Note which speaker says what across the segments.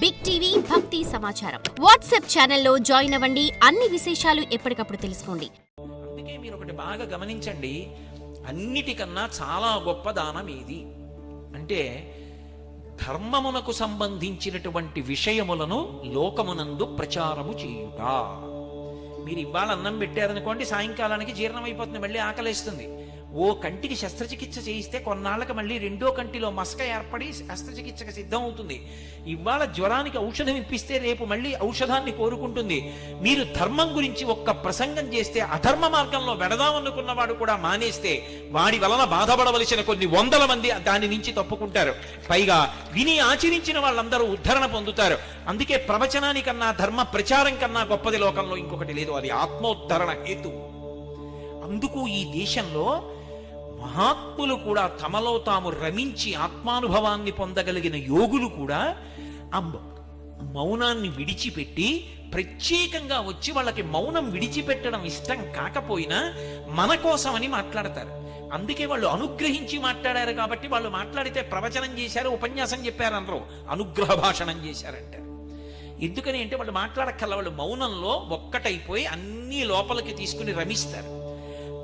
Speaker 1: Big TV భక్తి సమాచారం WhatsApp ఛానల్లో జాయిన్ అవ్వండి. అన్ని విశేషాలు ఎప్పటికప్పుడు తెలుసుకోండి.
Speaker 2: అందుకే మీరు ఒకటి బాగా గమనించండి. అన్నిటికన్నా చాలా గొప్ప దానం ఏది? అంటే ధర్మమునకు సంబంధించినటువంటి విషయములను లోకమునందు ప్రచారము చేయుట. మీరు ఇవాళ అన్నం పెట్టారనుకోండి సాయంకాలానికి జీర్ణం మళ్ళీ ఆకలిస్తుంది. ఓ కంటికి శస్త్రచికిత్స చేయిస్తే కొన్నాళ్ళకి మళ్ళీ రెండో కంటిలో మసక ఏర్పడి శస్త్రచికిత్సకు సిద్ధం అవుతుంది ఇవాళ జ్వరానికి ఔషధం ఇప్పిస్తే రేపు మళ్ళీ ఔషధాన్ని కోరుకుంటుంది. మీరు ధర్మం గురించి ఒక్క ప్రసంగం చేస్తే అధర్మ మార్గంలో వెడదామనుకున్నవాడు కూడా మానేస్తే వాడి వలన బాధపడవలసిన కొన్ని వందల మంది దాని నుంచి తప్పుకుంటారు. పైగా విని ఆచరించిన వాళ్ళందరూ ఉద్ధరణ పొందుతారు. అందుకే ప్రవచనానికన్నా ధర్మ ప్రచారం కన్నా గొప్పది లోకంలో ఇంకొకటి లేదు. అది ఆత్మోద్ధరణ హేతు. అందుకు ఈ దేశంలో మహాత్ములు కూడా తమలో తాము రమించి ఆత్మానుభవాన్ని పొందగలిగిన యోగులు కూడా ఆ మౌనాన్ని విడిచిపెట్టి ప్రత్యేకంగా వచ్చి వాళ్ళకి మౌనం విడిచిపెట్టడం ఇష్టం కాకపోయినా మన కోసమని మాట్లాడతారు. అందుకే వాళ్ళు అనుగ్రహించి మాట్లాడారు కాబట్టి వాళ్ళు మాట్లాడితే ప్రవచనం చేశారు ఉపన్యాసం చెప్పారనరు. అనుగ్రహ భాషణం చేశారంటారు. ఎందుకని అంటే వాళ్ళు మాట్లాడక్కల వాళ్ళు మౌనంలో ఒక్కటైపోయి అన్ని లోపలికి తీసుకుని రమిస్తారు.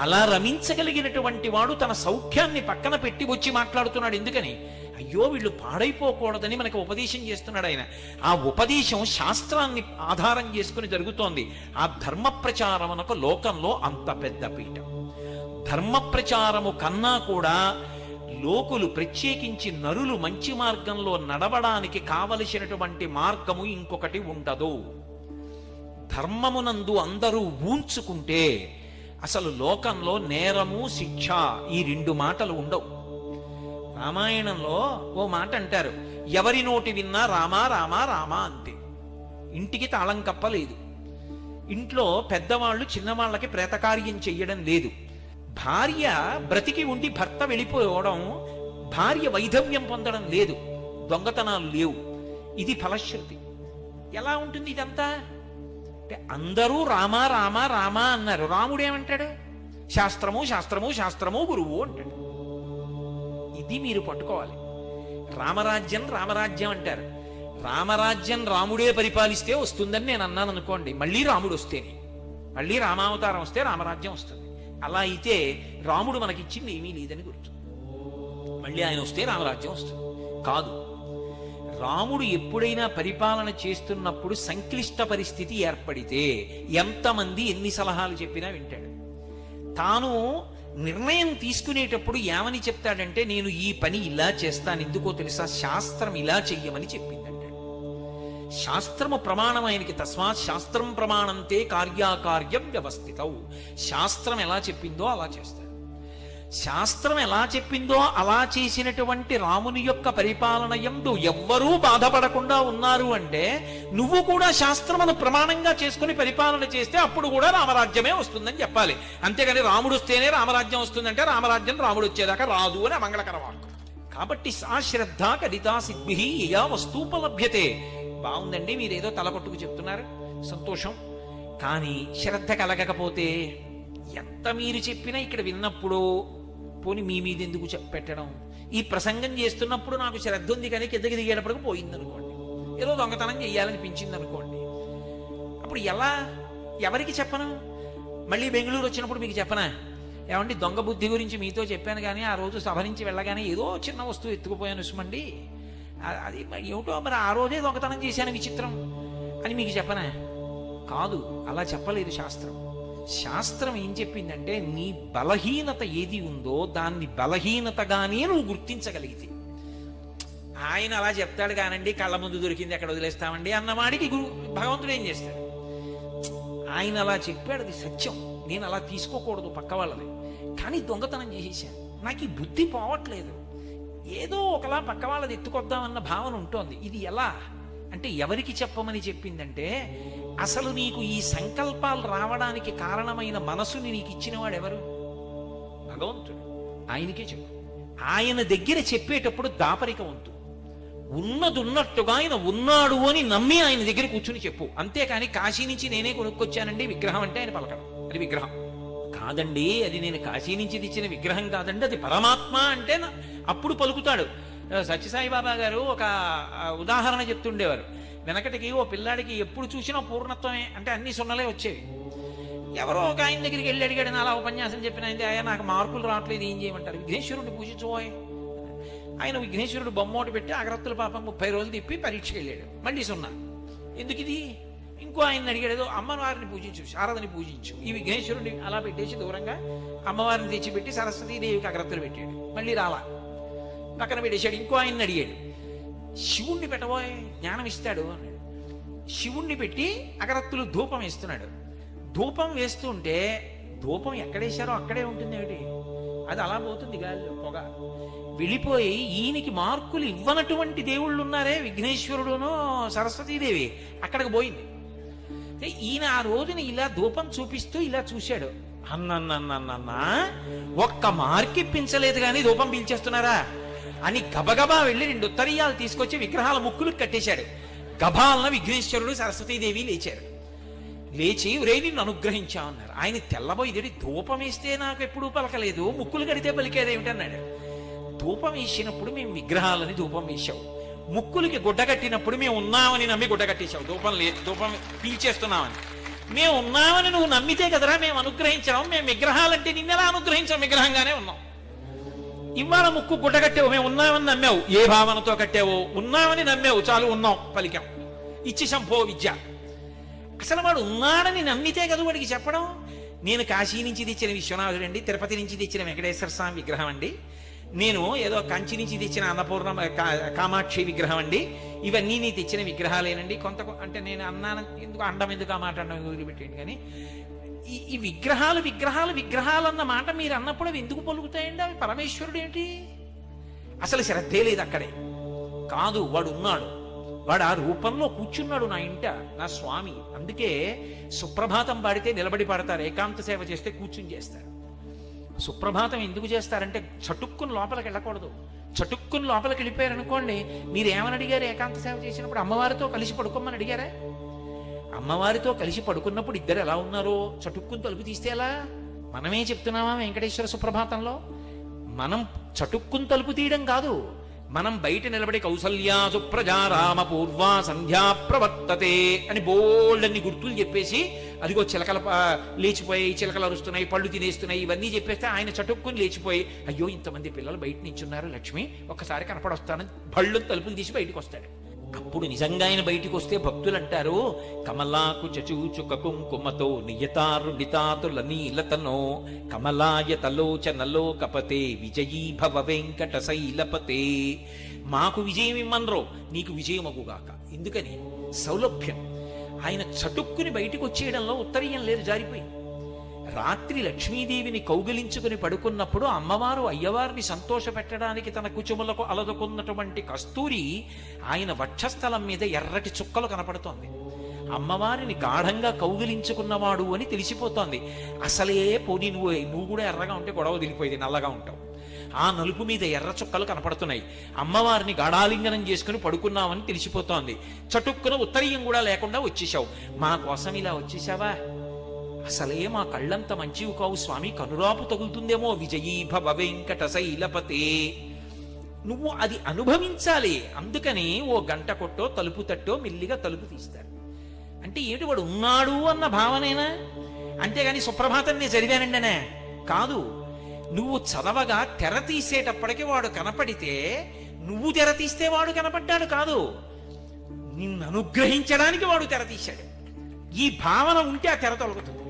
Speaker 2: అలా రమించగలిగినటువంటి వాడు తన సౌఖ్యాన్ని పక్కన పెట్టి వచ్చి మాట్లాడుతున్నాడు. ఎందుకని? అయ్యో వీళ్ళు పాడైపోకూడదని మనకు ఉపదేశం చేస్తున్నాడు ఆయన. ఆ ఉపదేశం శాస్త్రాన్ని ఆధారం చేసుకుని జరుగుతోంది. ఆ ధర్మ ప్రచారమునకు లోకంలో అంత పెద్ద పీఠ. ధర్మ ప్రచారము కన్నా కూడా లోకులు ప్రత్యేకించి నరులు మంచి మార్గంలో నడవడానికి కావలసినటువంటి మార్గము ఇంకొకటి ఉండదు. ధర్మమునందు అందరూ ఊంచుకుంటే అసలు లోకంలో నేరము శిక్ష ఈ రెండు మాటలు ఉండవు. రామాయణంలో ఓ మాట అంటారు ఎవరి నోటి విన్నా రామా రామా రామా అంతే. ఇంటికి తాళం కప్పలేదు. ఇంట్లో పెద్దవాళ్ళు చిన్నవాళ్ళకి ప్రేతకార్యం చెయ్యడం లేదు. భార్య బ్రతికి ఉండి భర్త వెళ్ళిపోవడం భార్య వైధవ్యం పొందడం లేదు. దొంగతనాలు లేవు. ఇది ఫలశ్రుతి. ఎలా ఉంటుంది ఇదంతా? అంటే అందరూ రామా రామా రామా అన్నారు. రాముడు ఏమంటాడు? శాస్త్రము శాస్త్రము శాస్త్రము గురువు అంటాడు. ఇది మీరు పట్టుకోవాలి. రామరాజ్యం రామరాజ్యం అంటారు. రామరాజ్యం రాముడే పరిపాలిస్తే వస్తుందని నేను అన్నాను అనుకోండి. మళ్ళీ రాముడు వస్తేనే. మళ్ళీ రామావతారం వస్తే రామరాజ్యం వస్తుంది. అలా అయితే రాముడు మనకిచ్చింది ఏమీ లేదని గుర్తు. మళ్ళీ ఆయన వస్తే రామరాజ్యం వస్తుంది. కాదు. రాముడు ఎప్పుడైనా పరిపాలన చేస్తున్నప్పుడు సంక్లిష్ట పరిస్థితి ఏర్పడితే ఎంతమంది ఎన్ని సలహాలు చెప్పినా వింటాడు. తాను నిర్ణయం తీసుకునేటప్పుడు ఏమని చెప్తాడంటే నేను ఈ పని ఇలా చేస్తాను ఎందుకో తెలుసా? శాస్త్రం ఇలా చెయ్యమని చెప్పిందంటాడు శాస్త్రము ప్రమాణం ఆయనకి తస్మాత్ శాస్త్రం ప్రమాణంతే కార్యాకార్యం వ్యవస్థితవు శాస్త్రం ఎలా చెప్పిందో అలా చేస్తాడు. శాస్త్రం ఎలా చెప్పిందో అలా చేసినటువంటి రాముని యొక్క పరిపాలన ఎందు ఎవ్వరూ బాధపడకుండా ఉన్నారు అంటే నువ్వు కూడా శాస్త్రమును ప్రమాణంగా చేసుకుని పరిపాలన చేస్తే అప్పుడు కూడా రామరాజ్యమే వస్తుందని చెప్పాలి. అంతేగాని రాముడు వస్తేనే రామరాజ్యం వస్తుందంటే రామరాజ్యం రాముడు వచ్చేదాకా రాదు అని మంగళకర వాక్కు. కాబట్టి సా శ్రద్ధ కరితా సిద్భి యా వస్తూపలభ్యతే బాగుందండి మీరేదో తలపట్టుకు చెప్తున్నారు. సంతోషం. కానీ శ్రద్ధ కలగకపోతే ఎంత మీరు చెప్పినా ఇక్కడ విన్నప్పుడు పోని మీ మీద ఎందుకు చెప్ పెట్టడం? ఈ ప్రసంగం చేస్తున్నప్పుడు నాకు శ్రద్ధ ఉంది కానీ కిందకి దిగేటప్పటికి పోయింది అనుకోండి ఏదో దొంగతనం చేయాలనిపించింది అనుకోండి అప్పుడు ఎలా? ఎవరికి చెప్పను? మళ్ళీ బెంగళూరు వచ్చినప్పుడు మీకు చెప్పనా? ఏమండి దొంగ బుద్ధి గురించి మీతో చెప్పాను కానీ ఆ రోజు సభ నుంచి వెళ్ళగానే ఏదో చిన్న వస్తువు ఎత్తుకుపోయాను సుమండి. అది ఏమిటో మరి ఆ రోజే దొంగతనం చేశాను విచిత్రం అని మీకు చెప్పనా? కాదు అలా చెప్పలేదు శాస్త్రం. శాస్త్రం ఏం చెప్పిందంటే నీ బలహీనత ఏది ఉందో దాన్ని బలహీనతగానే నువ్వు గుర్తించగలిగితే. ఆయన అలా చెప్తాడు కానండి కళ్ళ ముందు దొరికింది ఎక్కడ వదిలేస్తామండి? అన్నవాడికి గురు భగవంతుడు ఏం చేస్తాడు? ఆయన అలా చెప్పాడు అది సత్యం. నేను అలా తీసుకోకూడదు పక్క వాళ్ళది కానీ దొంగతనం చేసేసాను నాకు ఈ బుద్ధి పోవట్లేదు. ఏదో ఒకలా పక్క వాళ్ళది ఎత్తుకొద్దామన్న భావన ఉంటుంది. ఇది ఎలా? అంటే ఎవరికి చెప్పమని చెప్పిందంటే అసలు నీకు ఈ సంకల్పాలు రావడానికి కారణమైన మనసుని నీకు ఇచ్చినవాడు ఎవరు? భగవంతుడు. ఆయనకే చెప్పు. ఆయన దగ్గర చెప్పేటప్పుడు దాపరిక వంతు ఉన్నదున్నట్టుగా ఆయన ఉన్నాడు అని నమ్మి ఆయన దగ్గర కూర్చుని చెప్పు. అంతేకాని కాశీ నుంచి నేనే కొనుక్కొచ్చానండి విగ్రహం అంటే ఆయన పలకడం. అది విగ్రహం. కాదండి అది నేను కాశీ నుంచి తెచ్చిన విగ్రహం కాదండి అది పరమాత్మ అంటే అప్పుడు పలుకుతాడు. సత్యసాయి బాబా గారు ఒక ఉదాహరణ చెప్తుండేవారు. వెనకటికి ఓ పిల్లాడికి ఎప్పుడు చూసినా పూర్ణత్వమే. అంటే అన్ని సున్నలే వచ్చేవి. ఎవరో ఒక ఆయన దగ్గరికి వెళ్ళి అడిగాడు అలా ఉపన్యాసం చెప్పిన ఆయన అయ్యా నాకు మార్కులు రావట్లేదు ఏం చేయమంటారు? విఘ్నేశ్వరుడు పూజించబోయ్ ఆయన విఘ్నేశ్వరుడు బొమ్మోటి పెట్టి అగరత్తుల పాపం ముప్పై రోజులు తిప్పి పరీక్షకి వెళ్ళాడు. మళ్ళీ సున్నా. ఎందుకు ఇది? ఇంకో ఆయన అడిగాడు అమ్మవారిని పూజించు శారదని పూజించు. ఈ విఘ్నేశ్వరుడిని అలా పెట్టేసి దూరంగా అమ్మవారిని తెచ్చిపెట్టి సరస్వతీదేవికి అగ్రత్తులు పెట్టాడు. మళ్ళీ రాలా. పక్కన పెట్టేశాడు ఇంకో ఆయన అడిగాడు శివుణ్ణి పెట్టబోయే జ్ఞానం ఇస్తాడు అన్నాడు శివుణ్ణి పెట్టి అగరత్తులు ధూపం వేస్తున్నాడు. ధూపం వేస్తుంటే ధూపం ఎక్కడేశారో అక్కడే ఉంటుంది ఏమిటి? అది అలా పోతుంది గాలిలో పొగ. వెళ్ళిపోయి ఈయనకి మార్కులు ఇవ్వనటువంటి దేవుళ్ళు ఉన్నారే విఘ్నేశ్వరుడును సరస్వతీదేవి. అక్కడికి పోయింది. ఈయన ఆ రోజున ఇలా ధూపం చూపిస్తూ ఇలా చూశాడు. అన్నన్నన్నన్న ఒక్క మార్క్ ఇప్పించలేదు కానీ ధూపం పీల్చేస్తున్నారా? అని గబగబా వెళ్ళి రెండు ఉత్తరీయాలు తీసుకొచ్చి విగ్రహాల ముక్కులు కట్టేశాడు. గభాలన విఘ్నేశ్వరుడు సరస్వతీదేవి లేచారు. లేచి ఒరే నిన్ను అనుగ్రహించా అన్నారు. ఆయన తెల్లబోయేది ధూపం వేస్తే నాకు ఎప్పుడూ పలకలేదు ముక్కులు కడితే పలికేదేమిటి అన్నాడు. ధూపం వేసినప్పుడు మేము విగ్రహాలని ధూపం వేసాం ముక్కులకి గుడ్డ కట్టినప్పుడు మేము ఉన్నామని నమ్మి గుడ్డ కట్టేశావు. ధూపం లేదు ధూపం పీల్చేస్తున్నామని. మేము ఉన్నామని నువ్వు నమ్మితే కదరా మేము అనుగ్రహించాం మేము విగ్రహాలంటే నిన్నెలా అనుగ్రహించాం? విగ్రహంగానే ఉన్నాం. ఇవాళ ముక్కు గుడ్డ కట్టావు మేము ఉన్నామని నమ్మావు. ఏ భావనతో కట్టావో? ఉన్నామని నమ్మావు. చాలు ఉన్నాం. పలికాం ఇచ్చి సంభో విద్య. అసలు వాడు ఉన్నాడని నమ్మితే కదా వాడికి చెప్పడం? నేను కాశీ నుంచి తెచ్చిన విశ్వనాథుడు అండి తిరుపతి నుంచి తెచ్చిన వెంకటేశ్వర స్వామి విగ్రహం అండి. నేను ఏదో కంచి నుంచి తెచ్చిన అన్నపూర్ణ కా- కామాక్షి విగ్రహం అండి. ఇవన్నీ నీ తెచ్చిన విగ్రహాలేనండి. కొంత అంటే నేను అన్నాను ఎందుకు అండం ఎందుకు ఆ మాట అండం వదిలిపెట్టేయండి కానీ ఈ ఈ విగ్రహాలు విగ్రహాలు విగ్రహాలు అన్న మాట మీరు అన్నప్పుడు అవి ఎందుకు పలుకుతాయండి? అవి పరమేశ్వరుడు ఏంటి? అసలు శ్రద్ధే లేదు అక్కడే. కాదు వాడు ఉన్నాడు వాడు ఆ రూపంలో కూర్చున్నాడు నా ఇంట నా స్వామి. అందుకే సుప్రభాతం పాడితే నిలబడి పాడతారు ఏకాంత సేవ చేస్తే కూర్చుని చేస్తారు. సుప్రభాతం ఎందుకు చేస్తారంటే చటుక్కుని లోపలికి వెళ్ళకూడదు. చటుక్కుని లోపలికి వెళ్ళిపోయారనుకోండి మీరు ఏమని అడిగారు? ఏకాంత సేవ చేసినప్పుడు అమ్మవారితో కలిసి పడుకోమని అడిగారా? అమ్మవారితో కలిసి పడుకున్నప్పుడు ఇద్దరు ఎలా ఉన్నారో చటుక్కుని తలుపు తీస్తే ఎలా? మనమే చెప్తున్నామా వెంకటేశ్వర సుప్రభాతంలో? మనం చటుక్కుని తలుపు తీయడం కాదు. మనం బయట నిలబడి కౌసల్యా సుప్రజా రామ పూర్వ సంధ్యా ప్రవర్తతే అని బోల్డన్ని గుర్తులు చెప్పేసి అదిగో చిలకల లేచిపోయి లేచిపోయాయి చిలకలు అరుస్తున్నాయి పళ్ళు తినేస్తున్నాయి ఇవన్నీ చెప్పేస్తే ఆయన చటుక్కుని లేచిపోయి అయ్యో ఇంతమంది పిల్లలు బయట నించున్నారు లక్ష్మి ఒక్కసారి కనపడొస్తానని బళ్ళు తలుపులు తీసి బయటకు వస్తాడు. అప్పుడు నిజంగా ఆయన బయటికి వస్తే భక్తులు అంటారు కమలాకు చచూచుక కుంకుమతో నియతారుణితాతుల నీలతనో కమలాయతలోచనలో కపతే విజయీభవ వెంకట శైలపతే. మాకు విజయం ఇమ్మన్రో నీకు విజయమగుగాక ఎందుకని? సౌలభ్యం. ఆయన చటుక్కుని బయటికి వచ్చేయడంలో ఉత్తరీయం లేదు జారిపోయింది. రాత్రి లక్ష్మీదేవిని కౌగిలించుకుని పడుకున్నప్పుడు అమ్మవారు అయ్యవారిని సంతోషపెట్టడానికి తన కుచుములకు అలదుకున్నటువంటి కస్తూరి ఆయన వక్షస్థలం మీద ఎర్రటి చుక్కలు కనపడుతోంది. అమ్మవారిని గాఢంగా కౌగిలించుకున్నవాడు అని తెలిసిపోతోంది. అసలే పోనీ నువ్వు నువ్వు కూడా ఎర్రగా ఉంటే గొడవ దిగిపోయేది నల్లగా ఉంటావు. ఆ నలుపు మీద ఎర్ర చుక్కలు కనపడుతున్నాయి. అమ్మవారిని గాఢాలింగనం చేసుకుని పడుకున్నామని తెలిసిపోతోంది. చటుక్కున ఉత్తరీయం కూడా లేకుండా వచ్చేసావు మా కోసం ఇలా వచ్చేసావా అసలే మా కళ్ళంత మంచివి కావు స్వామి. కనురాపు తగులుతుందేమో విజయీభవ వెంకట శైలపతే. నువ్వు అది అనుభవించాలి. అందుకని ఓ గంట కొట్టో తలుపు తట్టో మెల్లిగా తలుపు తీస్తారు. అంటే ఏమిటి వాడు ఉన్నాడు అన్న భావనేనా? అంతేగాని సుప్రభాతం నేను చదివానండనే. కాదు నువ్వు చదవగా తెర తీసేటప్పటికి వాడు కనపడితే నువ్వు తెర తీస్తే వాడు కనపడ్డాడు కాదు. నిన్ను అనుగ్రహించడానికి వాడు తెర తీశాడు. ఈ భావన ఉంటే ఆ తెర తొలగుతుంది.